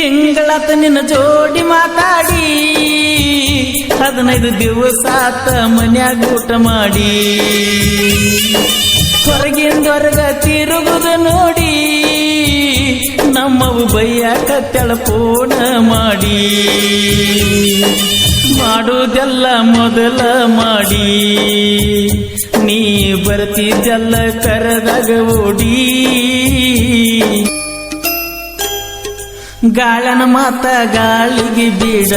ತಿಂಗಳತ ನಿನ್ನ ಜೋಡಿ ಮಾತಾಡಿ ಹದಿನೈದು ದಿವಸ ಮನ್ಯಾಗ ಊಟ ಮಾಡಿ. ಹೊರಗಿಂದೊರಗ ತಿರುಗುದು ನೋಡಿ ನಮ್ಮವು ಬೈಯಾಕ ತೆಳಪೋಣ ಮಾಡಿ. ಮಾಡುವುದೆಲ್ಲ ಮೊದಲ ಮಾಡಿ. ನೀ ಬರ್ತಿದ್ದೆಲ್ಲ ಕರೆದಾಗ ಓಡಿ. ಗಾಳನ ಮಾತ ಗಾಳಿಗೆ ಬಿಡ.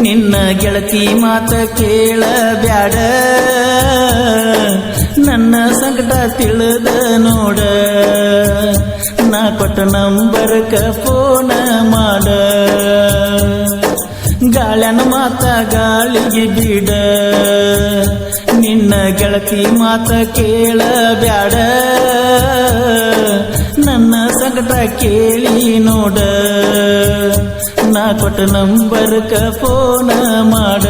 ನಿನ್ನ ಗೆಳತಿ ಮಾತ ಕೇಳ ಬ್ಯಾಡ ನನ್ನ ಸಂಕಟ ತಿಳಿದ ನೋಡ. ನಾ ಕೊಟ್ಟ ನಂಬರ್ಕ ಫೋನ ಮಾಡ. ಗಾಳನ ಮಾತ ಗಾಳಿಗೆ ಬಿಡ. ನಿನ್ನ ಗೆಳತಿ ಮಾತ ಕೇಳ ಸಂಕಟ ಕೇಳಿ ನೋಡ. ನಾ ಕೊಟ್ಟ ನಂಬರ್ಕ ಫೋನ ಮಾಡ.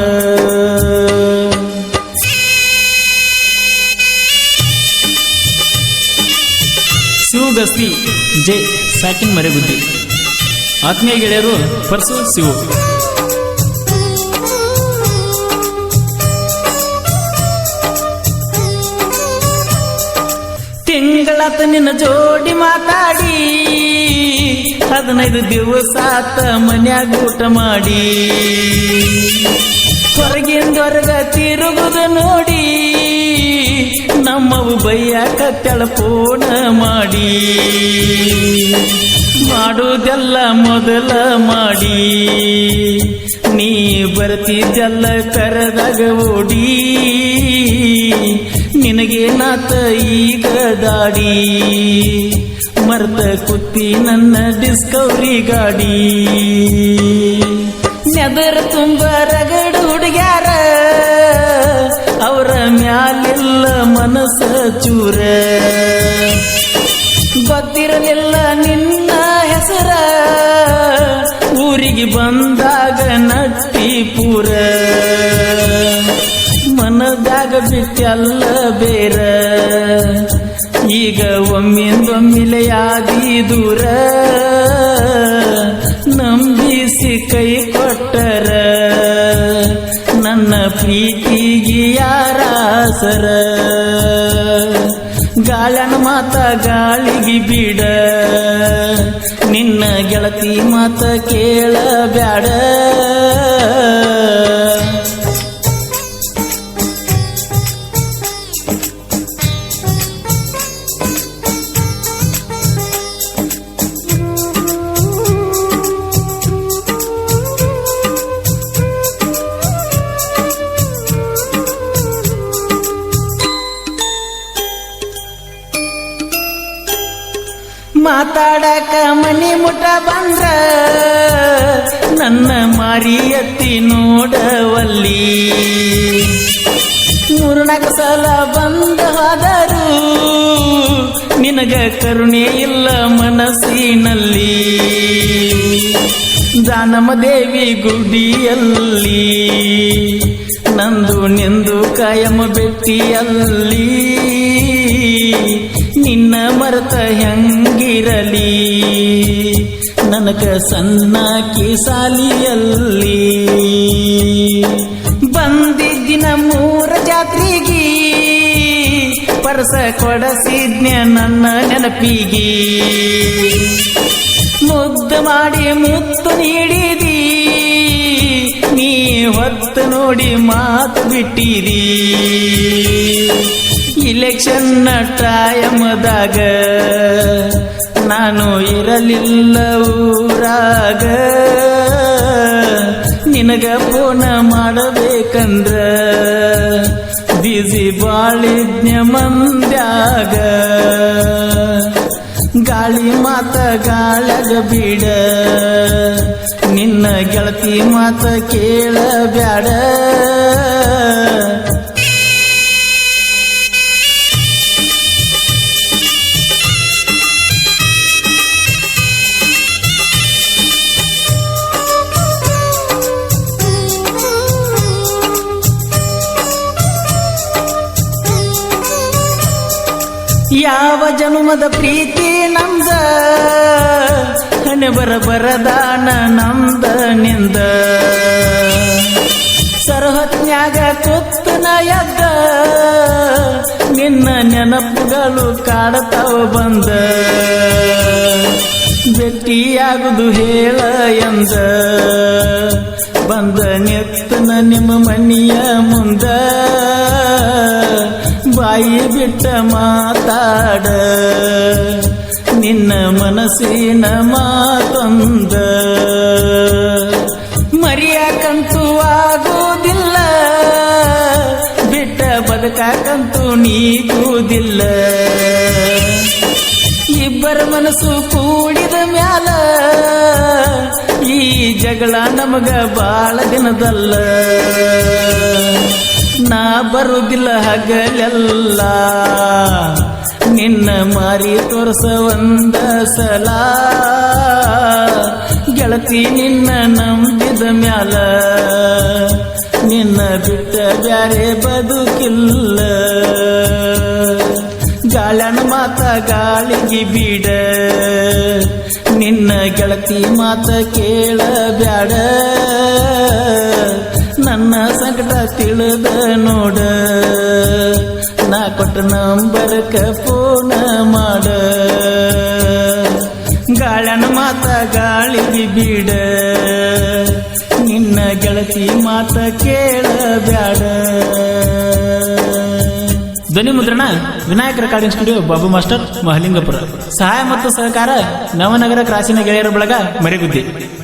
ಶಿವಗಸ್ತಿ ಜೆ, ಸಾಕಿನ್ ಮರೆಗುದ್ದಿ ಆತ್ಮೀಯ ಗೆಳೆಯರು, ಪರ್ಸು ಶಿವು. ತಿಂಗಳತ ನಿನ್ನ ಜೋಡಿ ಮಾತಾಡಿ. ಹದಿನೈದು ದಿವಸ ಆತ ಮನ್ಯಾಗ ಊಟ ಮಾಡಿ. ಹೊರಗಿಂದೊರಗ ತಿರುಗುದು ನೋಡಿ. ನಮ್ಮವು ಬೈಯಾಕ ತೆಳಪೋಣ ಮಾಡಿ. ಮಾಡುವುದೆಲ್ಲ ಮೊದಲ ಮಾಡಿ. ನೀ ಬರ್ತಿದ್ದೆಲ್ಲ ಕರೆದಾಗ ಓಡಿ. ನಿನಗೇನಾತ ಈಗ ದಾಡಿ? ಮರ್ತ ಕುತ್ತಿ ನನ್ನ ಡಿಸ್ಕವರಿ ಗಾಡಿ. ನೆದರ ತುಂಬ ರಗಡು ಹುಡುಗ್ಯಾರ, ಅವರ ಮ್ಯಾಲೆಲ್ಲ ಮನಸ ಚೂರ. ಗೊತ್ತಿರಲಿಲ್ಲ ನಿನ್ನ ಹೆಸರ, ಊರಿಗೆ ಬಂದಾಗ ನಟ್ಟಿ ಪೂರ. ಮನದಾಗ ಬಿಟ್ಟಲ್ಲ ಬೇರ. ಈಗ ಒಮ್ಮಿಂದೊಮ್ಮಿಲೆಯಾದಿ ದೂರ. ನಂಬಿಸಿ ಕೈ ಕೊಟ್ಟರ. ನನ್ನ ಪ್ರೀತಿಗೆ ಯಾರಾಸರ ಗಾಳನ ಮಾತ ಗಾಳಿಗೆ ಬಿಡ. ನಿನ್ನ ಗೆಳತಿ ಮಾತ ಕೇಳ ಮಾತಾಡಕ ಮನಿ ಮುಟ ಬಂದ್ರ ನನ್ನ ಮಾರಿ ಎತ್ತಿ ನೋಡವಲ್ಲಿ. ಮೂರ್ನಾಲ್ಕು ಸಲ ಬಂದ ಹೋದರು, ನಿನಗ ಕರುಣೆ ಇಲ್ಲ ಮನಸ್ಸಿನಲ್ಲಿ. ದಾನಮ ದೇವಿ ಗುಡಿಯಲ್ಲಿ ನಂದು ನಿಂದು ಕಾಯಮ ಬೆಟ್ಟಿಯಲ್ಲಿ. ನಿನ್ನ ಮರತ ಹೆಂಗಿರಲಿ? ನನಗ ಸಣ್ಣಕಿ ಸಾಲಿಯಲ್ಲಿ ಬಂದಿದ್ದಿನ ಮೂರ ಜಾತ್ರೆಗಿ ಪರಸ ಕೊಡಸಿದ್ನ ನನ್ನ ನೆನಪಿಗಿ. ಮುಗ್ಧ ಮಾಡಿ ಮುತ್ತು ನೀಡಿದಿ, ನೀ ಹೊತ್ತು ನೋಡಿ ಮಾತು ಬಿಟ್ಟಿದಿ. ಇಲೆಕ್ಷನ್ ಟೈಮದಾಗ ನಾನು ಇರಲಿಲ್ಲ ಊರಾಗ. ನಿನಗ ಫೋನ ಮಾಡಬೇಕಂದ್ರ ಬಿಸಿ ಬಾಳಿದ್ನ್ಯ ಮಂದ್ಯಾಗ. ಗಾಳಿ ಮಾತ ಗಾಳಗ ಬಿಡ. ನಿನ್ನ ಗೆಳತಿ ಮಾತ ಕೇಳ ಯಾವ ಜನುಮದ ಪ್ರೀತಿ ನಮ್ದ ಹಣೆ ಬರ ಬರದಾನ ನಂದ ನಿಂದ? ಸರಹತ್ನ್ಯಾಗ ಕುತ್ತನ ಎದ್ದ ನಿನ್ನ ನೆನಪುಗಳು ಕಾಡತಾವ ಬಂದ? ಭೇಟಿಯಾಗುದು ಹೇಳ ಎಂದ? ಬಂದ ನೆತ್ತನ ನಿಮ್ಮ ಮನೆಯ ಮುಂದ? ಬಾಯಿ ಬಿಟ್ಟ ಮಾತಾಡ. ನಿನ್ನ ಮನಸ್ಸಿನ ಮಾತೊಂದ. ಮರಿಯಾಕಂತೂ ಆಗೋದಿಲ್ಲ ಬಿಟ್ಟ ಬದುಕಾಕಂತೂ ನೀಗುವುದಿಲ್ಲ. ಇಬ್ಬರ ಮನಸ್ಸು ಕೂಡಿದ ಮ್ಯಾಲ. ಈ ಜಗಳ ನಮಗ ಬಾಳ ದಿನದಲ್ಲ. ನಾ ಬರುದಿಲ್ಲ ಹಗಲೆಲ್ಲ. ನಿನ್ನ ಮಾರಿ ತೋರ್ಸ ಒಂದ ಸಲ. ಗೆಳತಿ ನಿನ್ನ ನಂಬಿದ ಮ್ಯಾಲ. ನಿನ್ನ ಬಿಟ್ಟ ಬ್ಯಾರೆ ಬದುಕಿಲ್ಲ. ಗಾಳನ ಮಾತ ಗಾಳಿಗೆ ಬೀಡ. ನಿನ್ನ ಗೆಳತಿ ಮಾತ ಕೇಳ ಬ್ಯಾಡ ನನ್ನ ಸಂಕಟ ತಿಳಿದ ನೋಡ. ನಾ ಕೊಟ್ಟ ನಂಬರ್ಕ ಫೋನ ಮಾಡ. ಗಾಳನ ಮಾತ ಗಾಳಿಗೆ ಬಿಡ. ನಿನ್ನ ಗೆಳತಿ ಮಾತ ಕೇಳ ಬ್ಯಾಡ ಧ್ವನಿ ಮುದ್ರಣ, Vinayaka recording studio Babu master, Mahalingapur. ಸಹಾಯ ಮತ್ತು ಸಹಕಾರ ನವನಗರ ಕ್ರಾಸಿನ ಗೆಳೆಯರ ಬಳಗ ಮರಿಗುದ್ದಿ.